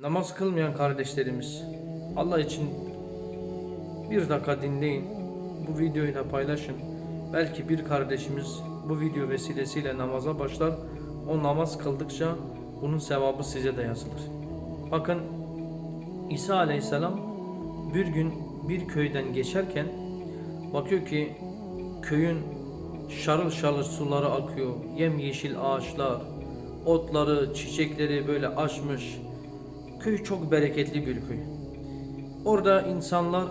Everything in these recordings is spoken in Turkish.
Namaz kılmayan kardeşlerimiz Allah için bir dakika dinleyin. Bu videoyu da paylaşın. Belki bir kardeşimiz bu video vesilesiyle namaza başlar. O namaz kıldıkça bunun sevabı size de yazılır. Bakın İsa Aleyhisselam bir gün bir köyden geçerken bakıyor ki köyün şarıl şarıl suları akıyor. Yemyeşil ağaçlar, otları, çiçekleri böyle açmış. Köy çok bereketli bir köy. Orada insanlar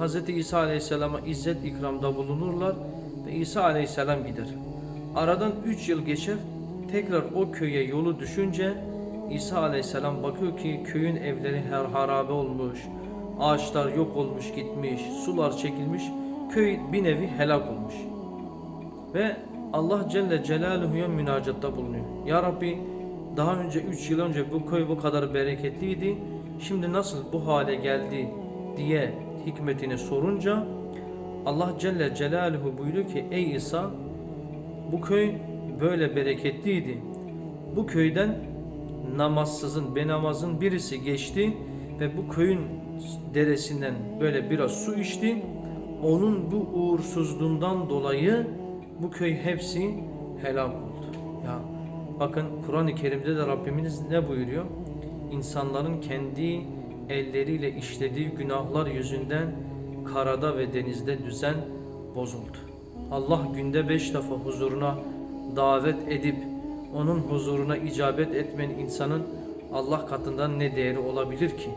Hz. İsa Aleyhisselam'a izzet ikramda bulunurlar ve İsa Aleyhisselam gider. Aradan 3 yıl geçer, tekrar o köye yolu düşünce İsa Aleyhisselam bakıyor ki köyün evleri her harabe olmuş, ağaçlar yok olmuş gitmiş, sular çekilmiş, köy bir nevi helak olmuş. Ve Allah Celle Celaluhu'ya münacatta bulunuyor. Ya Rabbi daha önce 3 yıl önce bu köy bu kadar bereketliydi. Şimdi nasıl bu hale geldi diye hikmetini sorunca Allah Celle Celaluhu buyuruyor ki ey İsa bu köy böyle bereketliydi. Bu köyden namazsızın, benamazın birisi geçti ve bu köyün deresinden böyle biraz su içti. Onun bu uğursuzluğundan dolayı bu köy hepsi helak oldu. Ya bakın Kur'an-ı Kerim'de de Rabbimiz ne buyuruyor? İnsanların kendi elleriyle işlediği günahlar yüzünden karada ve denizde düzen bozuldu. Allah günde beş defa huzuruna davet edip onun huzuruna icabet etmeyen insanın Allah katından ne değeri olabilir ki?